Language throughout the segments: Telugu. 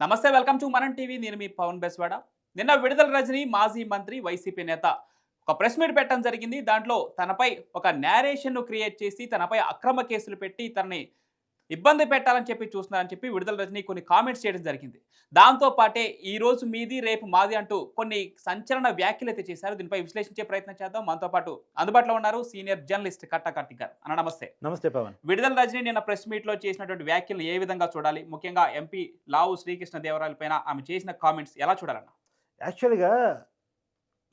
నమస్తే వెల్కమ్ టు మనం టీవీ. నేను మీ పవన్ బెస్వాడ. నిన్న విడుదల రజని మాజీ మంత్రి వైసీపీ నేత ఒక ప్రెస్ మీట్ పెట్టడం జరిగింది. దాంట్లో తనపై ఒక నేరేషన్ను క్రియేట్ చేసి తనపై అక్రమ కేసులు పెట్టి తనని ఇబ్బంది పెట్టాలని చెప్పి చూస్తున్నారని చెప్పి విడుదల రజని కొన్ని కామెంట్స్ చేయడం జరిగింది. దాంతో పాటే ఈ రోజు మీది రేపు మాది అంటూ కొన్ని సంచలన వ్యాఖ్యలు అయితే చేశారు. దీనిపై విశ్లేషించే ప్రయత్నం చేద్దాం. మనతో పాటు అందుబాటులో ఉన్నారు సీనియర్ జర్నలిస్ట్ కట్టా కార్తిక్ గారు. అన్న నమస్తే. నమస్తే పవన్. విడుదల రజని నిన్న ప్రెస్ మీట్లో చేసినటువంటి వ్యాఖ్యలు ఏ విధంగా చూడాలి? ముఖ్యంగా ఎంపీ లావు శ్రీకృష్ణ దేవరాయల పైన ఆమె చేసిన కామెంట్స్ ఎలా చూడాలన్న? యాక్చువల్గా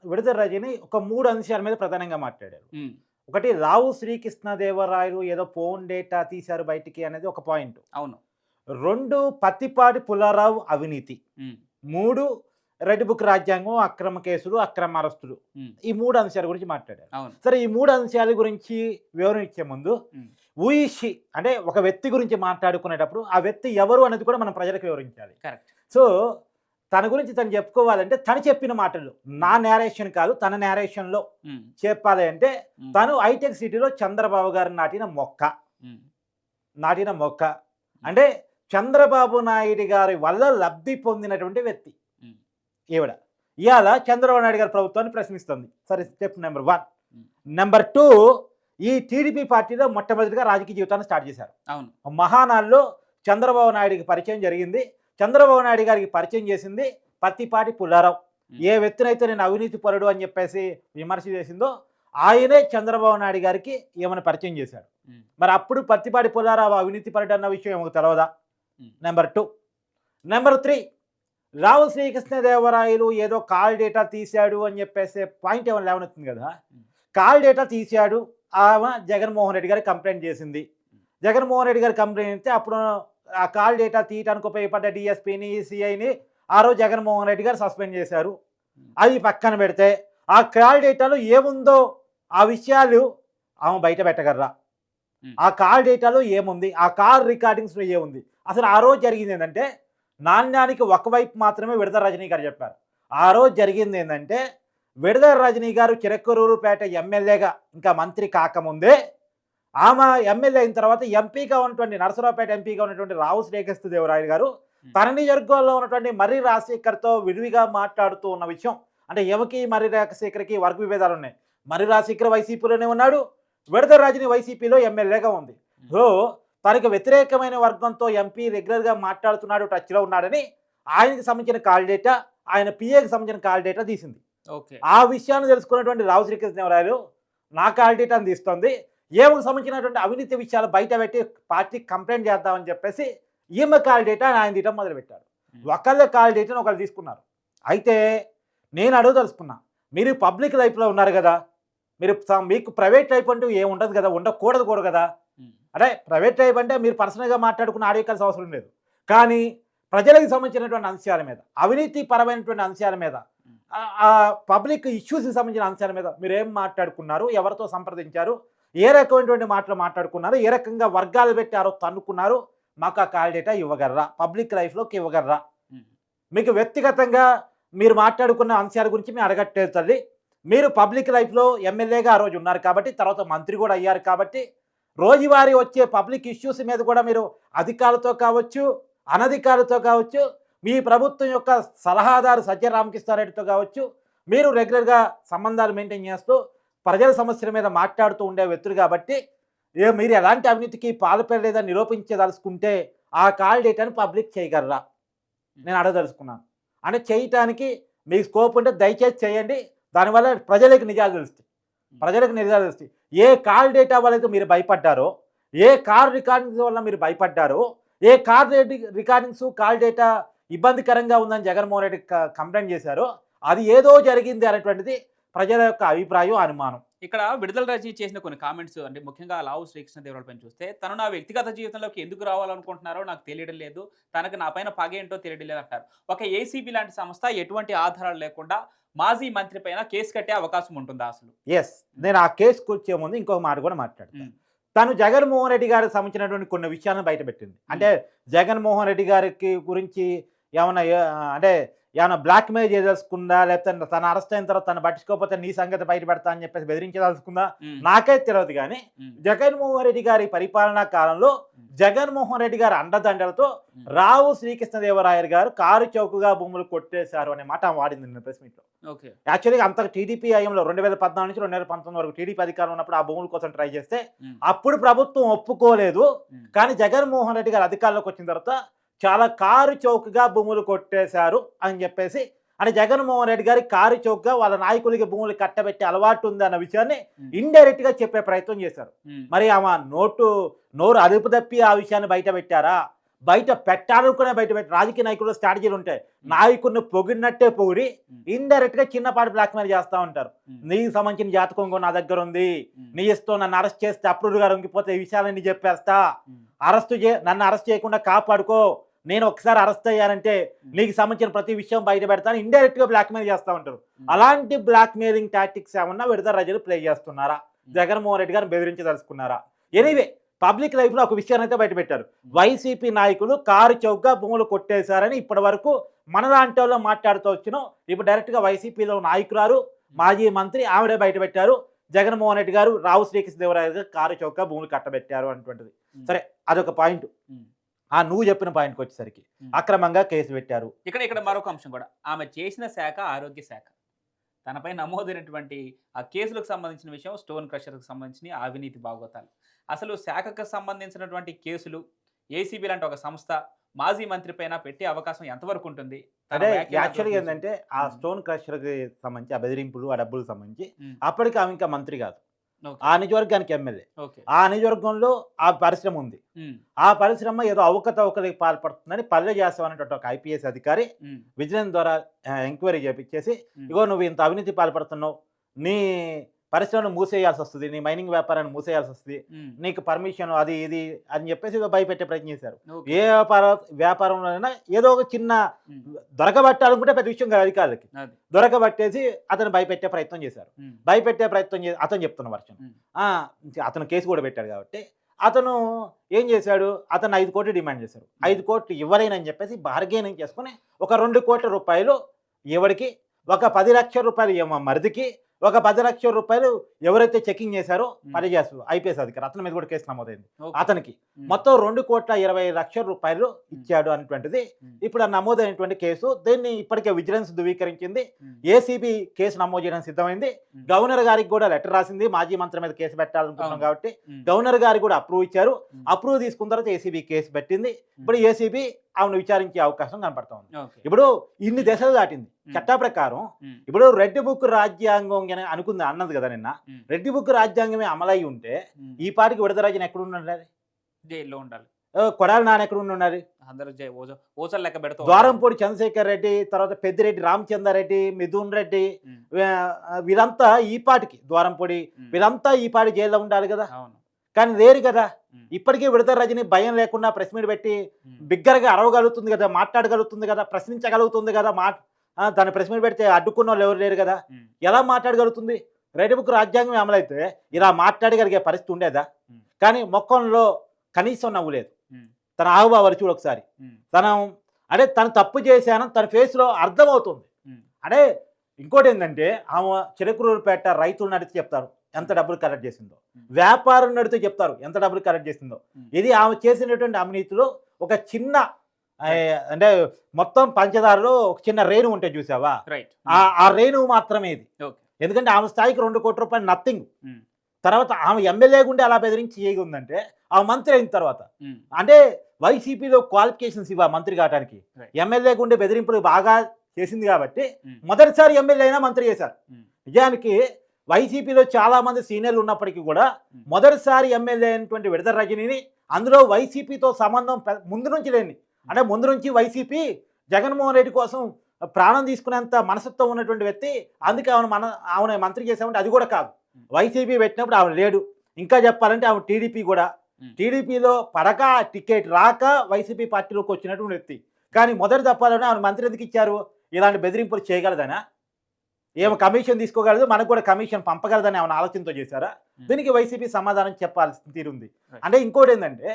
విడుదల రజని ఒక మూడు అంశాల మీద ప్రధానంగా మాట్లాడారు. ఒకటి రావు శ్రీకృష్ణదేవరాయలు ఏదో ఫోన్ డేటా తీశారు బయటికి అనేది ఒక పాయింట్. అవును. రెండు పత్తిపాటి పుల్లారావు అవినీతి. మూడు రెడ్ బుక్ రాజ్యాంగం అక్రమ కేసులు అక్రమ అరెస్టులు. ఉమ్, ఈ మూడు అంశాల గురించి మాట్లాడారు. సరే ఈ మూడు అంశాల గురించి వివరణ ఇచ్చే ముందు ఊయిషి అంటే ఒక వ్యక్తి గురించి మాట్లాడుకునేటప్పుడు ఆ వ్యక్తి ఎవరు అనేది కూడా మనం ప్రజలకు వివరించాలి. కరెక్ట్. సో తన గురించి తను చెప్పుకోవాలంటే తను చెప్పిన మాటలు. నా నేరేషన్ కాదు తన నేరేషన్లో చెప్పాలి అంటే తను హైటెక్ సిటీలో చంద్రబాబు గారు నాటిన మొక్క. నాటిన మొక్క. అంటే చంద్రబాబు నాయుడు గారి వల్ల లబ్ధి పొందినటువంటి వ్యక్తి. ఈవిడ. ఇవాళ చంద్రబాబు నాయుడు గారి ప్రభుత్వాన్ని ప్రశ్నిస్తుంది. సరే step number one number two ఈ టీడీపీ పార్టీలో మొట్టమొదటిగా రాజకీయ జీవితాన్ని స్టార్ట్ చేశారు. అవును. మహానాల్లో చంద్రబాబు నాయుడికి పరిచయం జరిగింది. చంద్రబాబు నాయుడు గారికి పరిచయం చేసింది పత్తిపాటి పుల్లారావు. ఏ వ్యక్తినైతే నేను అవినీతి పరుడు అని చెప్పేసి విమర్శ చేసిందో ఆయనే చంద్రబాబు నాయుడు గారికి ఏమైనా పరిచయం చేశాడు. మరి అప్పుడు పత్తిపాటి పుల్లారావు అవినీతి పరుడు అన్న విషయం ఏమో తెలవదా? Number two. Number three Rao Srikrishnadevarayalu ఏదో కాల్ డేటా తీశాడు అని చెప్పేసి పాయింట్ ఏమైనా లేవనెత్తుంది కదా? కాల్ డేటా తీశాడు ఆమె జగన్మోహన్ రెడ్డి గారికి కంప్లైంట్ చేసింది. జగన్మోహన్ రెడ్డి గారు కంప్లైంట్ ఇస్తే అప్పుడు ఆ కాల్ డేటా తీయడానికి ఉపయోగపడ్డ డిఎస్పీని సిఐని ఆ రోజు జగన్మోహన్ రెడ్డి గారు సస్పెండ్ చేశారు. అది పక్కన పెడితే ఆ కాల్ డేటాలో ఏముందో ఆ విషయాలు ఆమె బయట పెట్టగలరా. ఆ కాల్ డేటాలో ఏముంది? ఆ కాల్ రికార్డింగ్స్లో ఏముంది? అసలు ఆ రోజు జరిగింది ఏంటంటే నాణ్యానికి ఒకవైపు మాత్రమే విడత రజనీ గారు చెప్పారు. ఆ రోజు జరిగింది ఏంటంటే విడద రజనీ గారు చిరకరూరుపేట ఎమ్మెల్యేగా ఇంకా మంత్రి కాకముందే ఆమె ఎమ్మెల్యే అయిన తర్వాత ఎంపీగా ఉన్నటువంటి నరసరావుపేట ఎంపీగా ఉన్నటువంటి రావు శ్రీకృష్ణ దేవరాయలు గారు తన నియోజకవర్గంలో ఉన్నటువంటి మర్రి రాజశేఖర్తో విడివిగా మాట్లాడుతూ ఉన్న విషయం. అంటే ఎవకి మర్రి రాజశేఖర్కి వర్గ విభేదాలు ఉన్నాయి? మర్రి రాజశేఖర్ వైసీపీలోనే ఉన్నాడు విడద రాజుని వైసీపీలో ఎమ్మెల్యేగా ఉంది. సో తనకు వ్యతిరేకమైన వర్గంతో ఎంపీ రెగ్యులర్గా మాట్లాడుతున్నాడు టచ్లో ఉన్నాడని ఆయనకి సంబంధించిన కాల్ డేటా ఆయన పిఏకి సంబంధించిన కాల్ డేటా తీసింది. ఓకే. ఆ విషయాన్ని తెలుసుకున్నటువంటి రావు శ్రీకృష్ణదేవరాయలు నా కాల్ డేటాను తీస్తుంది ఏమకు సంబంధించినటువంటి అవినీతి విషయాలు బయట పెట్టి పార్టీకి కంప్లైంట్ చేద్దామని చెప్పేసి ఈమె కాల్ డేటా ఆయన తీయటం మొదలుపెట్టారు. ఒకళ్ళ కాల్ డేటాను ఒకళ్ళు తీసుకున్నారు. అయితే నేను అడగదలుచుకున్నా మీరు పబ్లిక్ లైఫ్లో ఉన్నారు కదా మీరు మీకు ప్రైవేట్ లైఫ్ అంటూ ఏం ఉండదు కదా ఉండకూడదు కూడా కదా. అంటే ప్రైవేట్ లైఫ్ అంటే మీరు పర్సనల్గా మాట్లాడుకున్న ఆడియో కాల్స్ అవసరం లేదు. కానీ ప్రజలకు సంబంధించినటువంటి అంశాల మీద అవినీతి పరమైనటువంటి అంశాల మీద పబ్లిక్ ఇష్యూస్కి సంబంధించిన అంశాల మీద మీరు ఏం మాట్లాడుకున్నారు ఎవరితో సంప్రదించారు ఏ రకమైనటువంటి మాటలు మాట్లాడుకున్నారు ఏ రకంగా వర్గాలు పెట్టి ఆ రోజు తన్నుకున్నారు మాకు ఆ కాల్ డేటా ఇవ్వగలరా? పబ్లిక్ లైఫ్లోకి ఇవ్వగలరా? మీకు వ్యక్తిగతంగా మీరు మాట్లాడుకున్న అంశాల గురించి మేము అడగట్లేదు తల్లి. మీరు పబ్లిక్ లైఫ్లో ఎమ్మెల్యేగా ఆ రోజు ఉన్నారు కాబట్టి తర్వాత మంత్రి కూడా అయ్యారు కాబట్టి రోజువారీ వచ్చే పబ్లిక్ ఇష్యూస్ మీద కూడా మీరు అధికారులతో కావచ్చు అనధికారులతో కావచ్చు మీ ప్రభుత్వం యొక్క సలహాదారు సత్య రామకృష్ణారెడ్డితో కావచ్చు మీరు రెగ్యులర్గా సంబంధాలు మెయింటైన్ చేస్తూ ప్రజల సమస్యల మీద మాట్లాడుతూ ఉండే వ్యక్తులు కాబట్టి ఏ మీరు ఎలాంటి అవినీతికి పాల్పడలేదని నిరూపించదలుచుకుంటే ఆ కాల్ డేటాను పబ్లిక్ చేయగలరా? నేను అడగదలుచుకున్నాను. అంటే చేయటానికి మీకు స్కోప్ ఉంటే దయచేసి చేయండి. దానివల్ల ప్రజలకు నిజాలు తెలుస్తాయి. ప్రజలకు నిజాలు తెలుస్తాయి. ఏ కాల్ డేటా వల్ల మీరు భయపడ్డారో ఏ కాల్ రికార్డింగ్స్ వల్ల మీరు భయపడ్డారో ఏ కాల్ రికార్డింగ్స్ కాల్ డేటా ఇబ్బందికరంగా ఉందని జగన్మోహన్ రెడ్డి కంప్లైంట్ చేశారో అది ఏదో జరిగింది అనేటువంటిది ప్రజల యొక్క అభిప్రాయం అనుమానం. ఇక్కడ విడుదల రజని చేసిన కొన్ని కామెంట్స్ అంటే ముఖ్యంగా లావు శ్రీకృష్ణ పైన చూస్తే తను నా వ్యక్తిగత జీవితంలోకి ఎందుకు రావాలనుకుంటున్నారో నాకు తెలియడం లేదు. తనకు నా పైన పగ ఏంటో తెలియడం లేదు అంటారు. ఒక ఏసీబీ లాంటి సంస్థ ఎటువంటి ఆధారాలు లేకుండా మాజీ మంత్రి పైన కేసు కట్టే అవకాశం ఉంటుందా అసలు? ఎస్ నేను ఆ కేసుకు వచ్చే ముందు ఇంకొక మాట కూడా మాట్లాడతాను తను జగన్మోహన్ రెడ్డి గారికి సంబంధించినటువంటి కొన్ని విషయాలను బయటపెట్టింది అంటే జగన్మోహన్ రెడ్డి గారికి గురించి ఏమన్నా అంటే ఏమైనా బ్లాక్ మెయిల్ చేయదలుచుకుందా లేకపోతే తన అరెస్ట్ అయిన తర్వాత తను పట్టించుకోకపోతే నీ సంగతి బయట పెడతా అని చెప్పేసి బెదిరించదలుచుకుందా? ఉమ్, నాకే తెలియదు కానీ జగన్మోహన్ రెడ్డి గారి పరిపాలనా కాలంలో జగన్మోహన్ రెడ్డి గారి అండదండలతో రావు శ్రీకృష్ణదేవరాయలు గారు కారు చౌకగా భూములు కొట్టేశారు అనే మాట వాడింది నిన్న ప్రెస్ మీట్లో యాక్చువల్గా అంత టీడీపీ హయాంలో రెండు వేల పద్నాలుగు నుంచి రెండు వేల పంతొమ్మిది వరకు టీడీపీ అధికారం ఉన్నప్పుడు ఆ భూముల కోసం ట్రై చేస్తే అప్పుడు ప్రభుత్వం ఒప్పుకోలేదు. కానీ జగన్మోహన్ రెడ్డి గారు అధికారంలోకి వచ్చిన తర్వాత చాలా కారు చౌకగా భూములు కొట్టేశారు అని చెప్పేసి అంటే జగన్మోహన్ రెడ్డి గారి కారు చౌకగా వాళ్ళ నాయకులకి భూములు కట్టబెట్టే అలవాటు ఉంది అన్న విషయాన్ని ఇండైరెక్ట్గా చెప్పే ప్రయత్నం చేశారు. మరి ఆమె నోటు నోరు అదుపు తప్పి ఆ విషయాన్ని బయట పెట్టారా? బయట పెట్టాలనుకునే బయట పెట్టి రాజకీయ నాయకులు స్ట్రాటజీలు ఉంటాయి. నాయకుడిని పొగిడినట్టే పొగిడి ఇండైరెక్ట్గా చిన్నపాటి బ్లాక్మెయిల్ చేస్తూ ఉంటారు. నీకు సంబంధించిన జాతకం నా దగ్గర ఉంది. నీ ఇష్టం నన్ను అరెస్ట్ చేస్తే అప్రూవ్ గారు ఇంకిపోతే ఈ విషయాలన్నీ చెప్పేస్తా. అరెస్ట్ చే నన్ను అరెస్ట్ చేయకుండా కాపాడుకో. నేను ఒకసారి అరెస్ట్ అయ్యానంటే నీకు సంబంధించిన ప్రతి విషయం బయట పెడతాను. ఇండైరెక్ట్గా బ్లాక్మెయిల్ చేస్తూ ఉంటారు. అలాంటి బ్లాక్మెయిలింగ్ టాక్టిక్స్ ఏమన్నా విడత ప్రజలు ప్లే చేస్తున్నారా? జగన్మోహన్ రెడ్డి గారిని బెదిరించదలుచుకున్నారా ఎనీవే పబ్లిక్ లైఫ్లో ఒక విషయాన్ని అయితే బయట పెట్టారు. వైసీపీ నాయకులు కారు చౌకగా భూములు కొట్టేశారని ఇప్పటి వరకు మన లాంటి వాళ్ళు మాట్లాడుతూ వచ్చినాం. ఇప్పుడు డైరెక్ట్గా వైసీపీలో నాయకురాలు మాజీ మంత్రి ఆవిడే బయట పెట్టారు. జగన్మోహన్ రెడ్డి గారు రావు శ్రీకృష్ణదేవరాయ గారు కారు చౌకగా భూములు కట్టబెట్టారు అటువంటిది సరే అదొక పాయింట్. ఆ నువ్వు చెప్పిన పాయింట్కి వచ్చేసరికి. అక్రమంగా కేసు పెట్టారు. ఇక్కడ ఇక్కడ మరొక అంశం కూడా. ఆమె చేసిన శాఖ ఆరోగ్య శాఖ. తనపై నమోదైనటువంటి ఆ కేసులకు సంబంధించిన విషయం స్టోన్ క్రషర్కి సంబంధించిన అవినీతి భాగవతాలు. అసలు శాఖకు సంబంధించినటువంటి కేసులు ఏసీబీ లాంటి ఒక సంస్థ మాజీ మంత్రి పైన పెట్టే అవకాశం ఎంతవరకు ఉంటుంది? వ్యాఖ్యలు యాక్చువల్గా ఏంటంటే ఆ. స్టోన్ క్రషర్కి సంబంధించి ఆ బెదిరింపులు ఆ డబ్బులకు సంబంధించి అప్పటికి ఆమె ఇంకా మంత్రి కాదు. ఆ నియోజకవర్గానికి ఎమ్మెల్యే. ఆ నియోజకవర్గంలో ఆ పరిశ్రమ ఉంది. ఆ పరిశ్రమ ఏదో అవకతవకలకి పాల్పడుతుందని పల్లె చేస్తాం అనేటువంటి ఒక ఐపీఎస్ అధికారి విజిలెన్స్ ద్వారా ఎంక్వైరీ చేపించేసి ఇగో నువ్వు ఇంత అవినీతి పాల్పడుతున్నావు. నీ పరిశ్రమను మూసేయాల్సి వస్తుంది నీ మైనింగ్ వ్యాపారాన్ని మూసేయాల్సి వస్తుంది నీకు పర్మిషన్ అది ఇది అని చెప్పేసి ఏదో భయపెట్టే ప్రయత్నం చేశారు. ఏ వ్యాపార వ్యాపారంలోనైనా ఏదో ఒక చిన్న దొరకబట్టాలనుకుంటే పెద్ద విషయం కాదు అధికారులకి. దొరకబట్టేసి అతను భయపెట్టే ప్రయత్నం చేశారు. భయపెట్టే ప్రయత్నం చే అతను చెప్తున్న వర్షం. అతను కేసు కూడా పెట్టాడు కాబట్టి అతను ఏం చేశాడు? అతను ఐదు కోట్లు డిమాండ్ చేశారు. ఐదు కోట్లు ఇవ్వలేనని చెప్పేసి బార్గెనింగ్ చేసుకుని ఒక రెండు కోట్ల రూపాయలు ఎవరికి ఒక పది లక్షల రూపాయలు ఏమో మరిదికి ఒక పది లక్షల రూపాయలు ఎవరైతే చెకింగ్ చేశారో పని చేస్తారు. ఐపీఎస్ అధికారి అతని మీద కూడా కేసు నమోదైంది. అతనికి మొత్తం రెండు కోట్ల ఇరవై లక్షల రూపాయలు ఇచ్చాడు అనేటువంటిది ఇప్పుడు ఆ నమోదైనటువంటి కేసు దీన్ని ఇప్పటికే విజిలెన్స్ ధృవీకరించింది. ఏసీబీ కేసు నమోదు చేయడం సిద్ధమైంది. గవర్నర్ గారికి కూడా లెటర్ రాసింది. మాజీ మంత్రి మీద కేసు పెట్టాలనుకుంటున్నాం. కాబట్టి గవర్నర్ గారికి కూడా అప్రూవ్ ఇచ్చారు. అప్రూవ్ తీసుకున్న తర్వాత ఏసీబీ కేసు పెట్టింది. ఇప్పుడు ఏసీబీ ఆమెను విచారించే అవకాశం కనపడతా ఉంది. ఓకే, ఇప్పుడు ఇన్ని దశలు దాటింది. చట్టా ప్రకారం ఇప్పుడు రెడ్ బుక్ రాజ్యాంగం అని అనుకుంది అన్నది కదా నిన్న. రెడ్ బుక్ రాజ్యాంగమే అమలై ఉంటే ఈ పాటికి విడదరాజన్ ఎక్కడ ఉండాలి జైల్లో ఉండాలి. కొడాలి నాన్న ఎక్కడ ఉండాలి లెక్క పెడతాం ద్వారంపూడి చంద్రశేఖర్ రెడ్డి తర్వాత పెద్దిరెడ్డి రామచంద్రారెడ్డి మిథున్ రెడ్డి వీరంతా ఈ పాటికి ద్వారంపూడి వీరంతా ఈ పాటి జైల్లో ఉండాలి కదా. కానీ లేరు కదా. ఇప్పటికీ విడత రజని భయం లేకుండా ప్రెస్ మీట్ పెట్టి బిగ్గరగా అరవగలుగుతుంది కదా మాట్లాడగలుగుతుంది కదా ప్రశ్నించగలుగుతుంది కదా మా దాన్ని ప్రెస్ మీట్ పెడితే అడ్డుకున్న వాళ్ళు ఎవరు లేరు కదా? ఎలా మాట్లాడగలుగుతుంది? రెడ్ బుక్ రాజ్యాంగం అమలైతే ఇలా మాట్లాడగలిగే పరిస్థితి ఉండేదా. కానీ మొక్కంలో కనీసం నవ్వులేదు తన ఆవుబావరు చూడు ఒకసారి. తన అంటే తను తప్పు చేశానని తన ఫేస్లో అర్థమవుతుంది. అంటే ఇంకోటి ఏంటంటే ఆమె చిరకురూరుపేట రైతులు నడిచి చెప్తారు ఎంత డబ్బులు కలెక్ట్ చేసిందో. వ్యాపారం నడితే చెప్తారు ఎంత డబ్బులు కలెక్ట్ చేసిందో. ఇది ఆమె చేసినటువంటి అవినీతిలో ఒక చిన్న అంటే మొత్తం పంచదారలో ఒక చిన్న రేణు ఉంటే చూసావా? ఆ ఆ రేణు మాత్రమే ఇది. ఎందుకంటే ఆమె స్థాయికి రెండు కోట్ల రూపాయలు నథింగ్ ఉమ్, తర్వాత ఆమె ఎమ్మెల్యే గుండి అలా బెదిరించి చేయగా ఉందంటే ఆమె మంత్రి అయిన తర్వాత. ఉమ్, అంటే వైసీపీలో క్వాలిఫికేషన్స్ ఇవ్వ మంత్రి కావడానికి. ఎమ్మెల్యే గుండె బెదిరింపులు బాగా చేసింది కాబట్టి మొదటిసారి ఎమ్మెల్యే అయినా మంత్రి చేశారు. నిజానికి వైసీపీలో చాలా మంది సీనియర్లు ఉన్నప్పటికీ కూడా. మొదటిసారి ఎమ్మెల్యే అయినటువంటి విడదల రజనీని అందులో వైసీపీతో సంబంధం ముందు నుంచి లేని అంటే ముందు నుంచి వైసీపీ జగన్మోహన్ రెడ్డి కోసం ప్రాణం తీసుకునేంత మనసత్వం ఉన్నటువంటి వ్యక్తి అందుకే ఆమెను మన ఆమెను మంత్రి చేసామంటే అది కూడా కాదు. వైసీపీ పెట్టినప్పుడు ఆమె లేడు. ఇంకా చెప్పాలంటే ఆమె టీడీపీ కూడా. టీడీపీలో పడక టికెట్ రాక వైసీపీ పార్టీలోకి వచ్చినటువంటి వ్యక్తి. కానీ మొదటి తప్పాలంటే ఆమె మంత్రి ఎందుకు ఇచ్చారు? ఇలాంటి బెదిరింపులు చేయగలదనా? ఏమో కమిషన్ తీసుకోగలదు? మనకు కూడా కమిషన్ పంపగలదని ఏమైనా ఆలోచనతో చేశారా. దీనికి వైసీపీ సమాధానం చెప్పాల్సిన తీరుంది. అంటే ఇంకోటి ఏంటంటే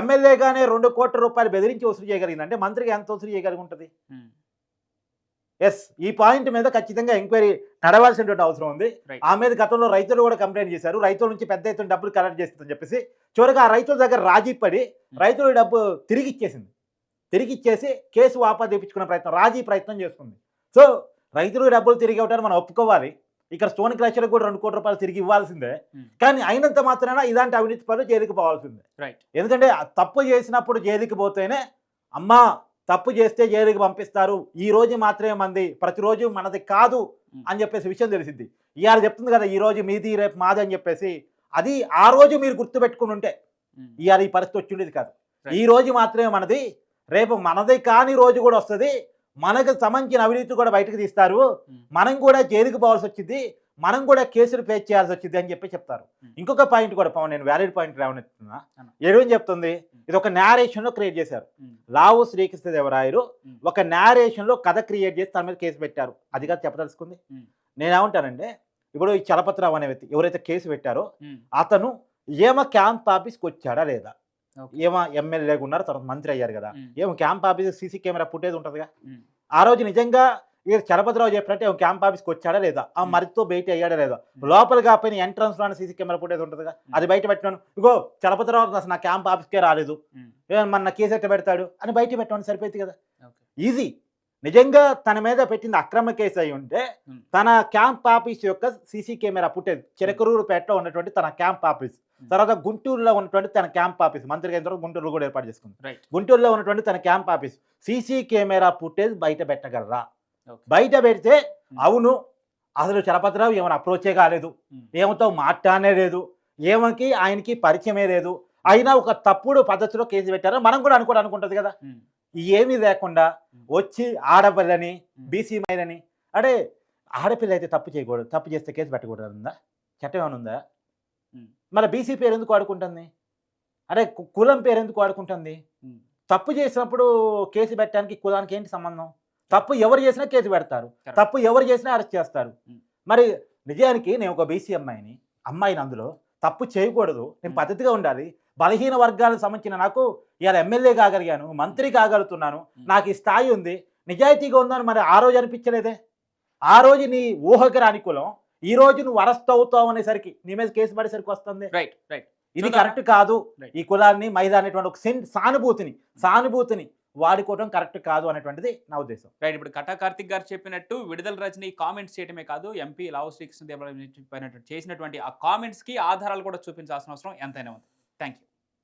ఎమ్మెల్యేగానే రెండు కోట్ల రూపాయలు బెదిరించి వసూలు చేయగలిగింది అంటే మంత్రికి ఎంత వసూలు చేయగలిగి ఉంటుంది? ఎస్ ఈ పాయింట్ మీద ఖచ్చితంగా ఎంక్వైరీ నడవాల్సినటువంటి అవసరం ఉంది. ఆ మీద గతంలో రైతులు కూడా కంప్లైంట్ చేశారు. రైతుల నుంచి పెద్ద ఎత్తున డబ్బులు కలెక్ట్ చేస్తుందని చెప్పేసి చివరిగా ఆ రైతుల దగ్గర రాజీ పడి రైతుల డబ్బు తిరిగి ఇచ్చేసింది. తిరిగి ఇచ్చేసి కేసు వాపా తెప్పించుకునే ప్రయత్నం రాజీ ప్రయత్నం చేస్తుంది. సో రైతులు డబ్బులు తిరిగి ఇవ్వడానికి మనం ఒప్పుకోవాలి. ఇక్కడ స్టోన్ క్రషర్ కూడా రెండు కోట్ల రూపాయలు తిరిగి ఇవ్వాల్సిందే. కానీ అయినంత మాత్రాన ఇలాంటి అవినీతి పనులు జైలుకి పోవాల్సిందే. రైట్. ఎందుకంటే తప్పు చేసినప్పుడు జైలుకి పోతేనే అమ్మా తప్పు చేస్తే జైలుకి పంపిస్తారు. ఈ రోజు మాత్రమే మంది ప్రతిరోజు మనది కాదు అని చెప్పేసి విషయం తెలిసింది. ఇవాళ చెప్తుంది కదా ఈ రోజు మీది రేపు మాది అని చెప్పేసి. అది ఆ రోజు మీరు గుర్తుపెట్టుకుని ఉంటే ఇవాళ ఈ పరిస్థితి వచ్చి ఉండేది కాదు. ఈ రోజు మాత్రమే మనది రేపు మనది కాని రోజు కూడా వస్తుంది. మనకు సంబంధించిన అవినీతి కూడా బయటకు తీస్తారు. మనం కూడా జైలుకి పోవాల్సి వచ్చింది. మనం కూడా కేసులు ఫేస్ చేయాల్సి వచ్చింది అని చెప్పి చెప్తారు. ఇంకొక పాయింట్ కూడా పవన్ నేను వ్యాలిడ్ పాయింట్ లేవనెత్తున్నా అన్న. ఏమని చెప్తుంది ఇది ఒక నేరేషన్లో క్రియేట్ చేశారు. లావు శ్రీకృష్ణదేవరాయలు ఒక నేరేషన్లో కథ క్రియేట్ చేసి తన మీద కేసు పెట్టారు. అది కాదు చెప్పదలుచుకుంది. నేనేమంటానంటే ఇప్పుడు ఈ చలపతిరావు అనే వ్యక్తి ఎవరైతే కేసు పెట్టారో అతను ఏమ క్యాంప్ ఆఫీస్కి వచ్చాడా లేదా. ఏమ ఎమ్మెల్యేగా ఉన్నారు తర్వాత మంత్రి అయ్యారు కదా. ఏమో camp office CC camera footage ఉంటుందిగా. ఆ రోజు నిజంగా ఇక చలపతిరావు చెప్పినట్టు క్యాంప్ ఆఫీస్కి వచ్చాడా లేదా? ఆ. మరితో బయట అయ్యాడా లేదా? లోపల కాకపోయిన ఎంట్రన్స్లోనే సీసీ కెమెరా ఫుటేజ్ ఉంటుందిగా. అది బయట పెట్టినాను. ఇగో చలపతిరావు అసలు నా క్యాంప్ ఆఫీస్కే రాలేదు. మన కేసు ఎట్ట పెడతాడు అని బయట పెట్టమని సరిపోయింది కదా. ఈజీ. నిజంగా తన మీద పెట్టింది అక్రమ కేసు అయి ఉంటే. తన క్యాంప్ ఆఫీస్ యొక్క సీసీ కెమెరా ఫుటేజ్ చిరకరూరుపేటలో ఉన్నటువంటి తన క్యాంప్ ఆఫీస్. తర్వాత గుంటూరులో ఉన్నటువంటి తన క్యాంప్ ఆఫీస్. మంత్రి అయిన తర్వాత గుంటూరులో కూడా ఏర్పాటు చేసుకుంది రైట్ గుంటూరులో ఉన్నటువంటి తన camp office. CC camera footage బయట పెట్టగలరా. బయట పెడితే అవును అసలు చలపతిరావు ఏమైనా అప్రోచే కాలేదు. ఏమతో మాట్లాడనే లేదు. ఏమకి? ఆయనకి పరిచయమే లేదు. అయినా ఒక తప్పుడు పద్ధతిలో కేసు పెట్టారు? మనం కూడా అనుకోవడం అనుకుంటుంది కదా. ఏమీ లేకుండా వచ్చి ఆడపిల్లని బీసీ మైనని అంటే ఆడపిల్ల అయితే తప్పు చేయకూడదు తప్పు చేస్తే కేసు పెట్టకూడదు ఉందా చట్టం ఏమైనా ఉందా. మరి బీసీ పేరు ఎందుకు వాడుకుంటుంది? అరే కులం పేరు ఎందుకు వాడుకుంటుంది? Hmm. తప్పు చేసినప్పుడు కేసు పెట్టడానికి కులానికి ఏంటి సంబంధం? తప్పు ఎవరు చేసినా కేసు పెడతారు. తప్పు ఎవరు చేసినా అరెస్ట్ చేస్తారు. మరి నిజానికి నేను ఒక బీసీ అమ్మాయిని అమ్మాయిని అందులో తప్పు చేయకూడదు. నేను. పద్ధతిగా ఉండాలి. బలహీన వర్గాలకు సంబంధించిన నాకు ఇవాళ ఎమ్మెల్యే కాగలిగాను మంత్రి కాగలుగుతున్నాను. నాకు ఈ స్థాయి ఉంది. నిజాయితీగా ఉందని మరి ఆ రోజు అనిపించలేదే? ఆ రోజు నీ ఊహకి రాని కులం ఈ రోజు నువ్వు అరెస్ట్ అవుతావు అనేసరికి నీ మీద కేసు పడేసరికి వస్తుంది. రైట్ రైట్ ఇది? కరెక్ట్ కాదు. ఈ కులాన్ని మహిళ అనేటువంటి ఒక సెన్ సానుభూతిని సానుభూతిని వాడుకోవడం కరెక్ట్ కాదు అనేటువంటిది నా ఉద్దేశం. రైట్ ఇప్పుడు కటా కార్తిక్ గారు చెప్పినట్టు విడుదల రజని కామెంట్స్ చేయడమే కాదు ఎంపీ లావు శ్రీకృష్ణదేవరాయ చేసినటువంటి ఆ కామెంట్స్కి ఆధారాలు కూడా చూపించాల్సిన అవసరం ఎంతైనా ఉంది. Thank you.